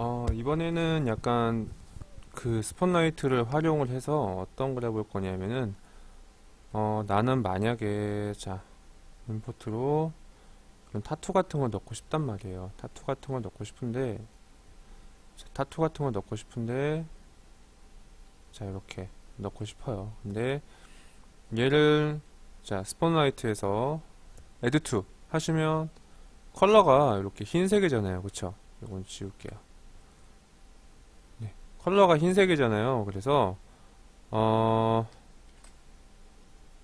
어, 이번에는 약간 그 스폰라이트를 활용을 해서 어떤 걸 해볼 거냐면은 어, 나는 만약에 자 임포트로 그런 타투 같은 걸 넣고 싶단 말이에요. 타투 같은 걸 넣고 싶은데 자, 타투 같은 걸 넣고 싶은데 자 이렇게 넣고 싶어요. 근데 얘를 자 스폰라이트에서 to 하시면 컬러가 이렇게 흰색이잖아요. 그쵸? 이건 지울게요. 네, 컬러가 흰색이잖아요. 그래서 어,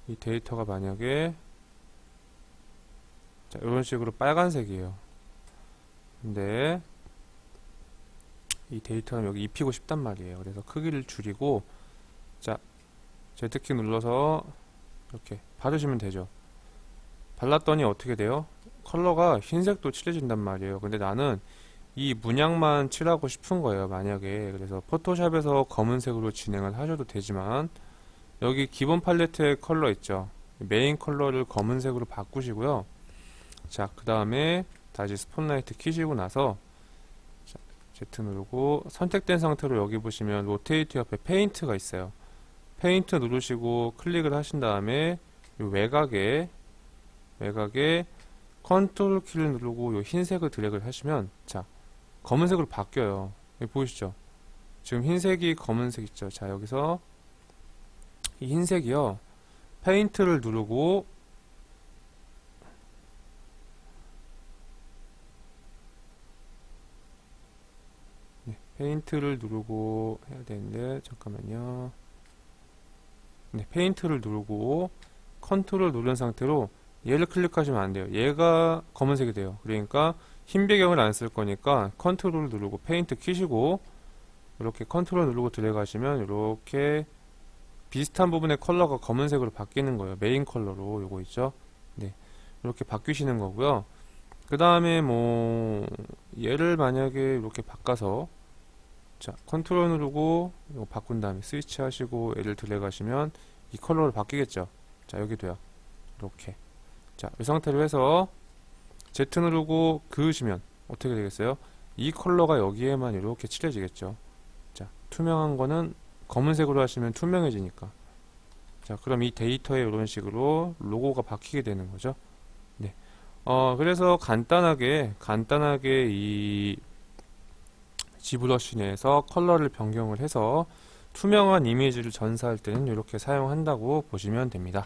이 데이터가 만약에 자, 이런 식으로 빨간색이에요. 근데 이 데이터는 여기 입히고 싶단 말이에요. 그래서 크기를 줄이고 자, Z키 눌러서 이렇게 바르시면 되죠. 발랐더니 어떻게 돼요? 컬러가 흰색도 칠해진단 말이에요. 근데 나는 이 문양만 칠하고 싶은 거예요. 만약에 그래서 포토샵에서 검은색으로 진행을 하셔도 되지만 여기 기본 팔레트의 컬러 있죠. 메인 컬러를 검은색으로 바꾸시고요. 자, 그 다음에 다시 스폰라이트 키시고 나서 자, Z 누르고 선택된 상태로 여기 보시면 로테이트 옆에 페인트가 있어요. 페인트 누르시고 클릭을 하신 다음에 이 외곽에 외곽에 컨트롤 키를 누르고 이 흰색을 드래그를 하시면 자 검은색으로 바뀌어요. 여기 보이시죠? 지금 흰색이 검은색 있죠? 자 여기서 이 흰색이요. 페인트를 누르고 네, 페인트를 누르고 해야 되는데 잠깐만요. 네, 페인트를 누르고 컨트롤 누른 상태로 얘를 클릭하시면 안 돼요. 얘가 검은색이 돼요. 그러니까 흰 배경을 안 쓸 거니까 컨트롤 누르고 페인트 키시고 이렇게 컨트롤 누르고 들어가시면 이렇게 비슷한 부분의 컬러가 검은색으로 바뀌는 거예요. 메인 컬러로 요거 있죠. 네. 이렇게 바뀌시는 거고요. 그 다음에 뭐 얘를 만약에 이렇게 바꿔서 자 컨트롤 누르고 이거 바꾼 다음에 스위치 하시고 얘를 들어가시면 이 컬러로 바뀌겠죠. 자 여기 돼요. 이렇게 자, 이 상태로 해서 Z 누르고 그으시면 어떻게 되겠어요? 이 컬러가 여기에만 이렇게 칠해지겠죠. 자, 투명한 거는 검은색으로 하시면 투명해지니까. 자, 그럼 이 데이터에 이런 식으로 로고가 바뀌게 되는 거죠. 네. 어, 그래서 간단하게, 간단하게 이 지브러쉬 내에서 컬러를 변경을 해서 투명한 이미지를 전사할 때는 이렇게 사용한다고 보시면 됩니다.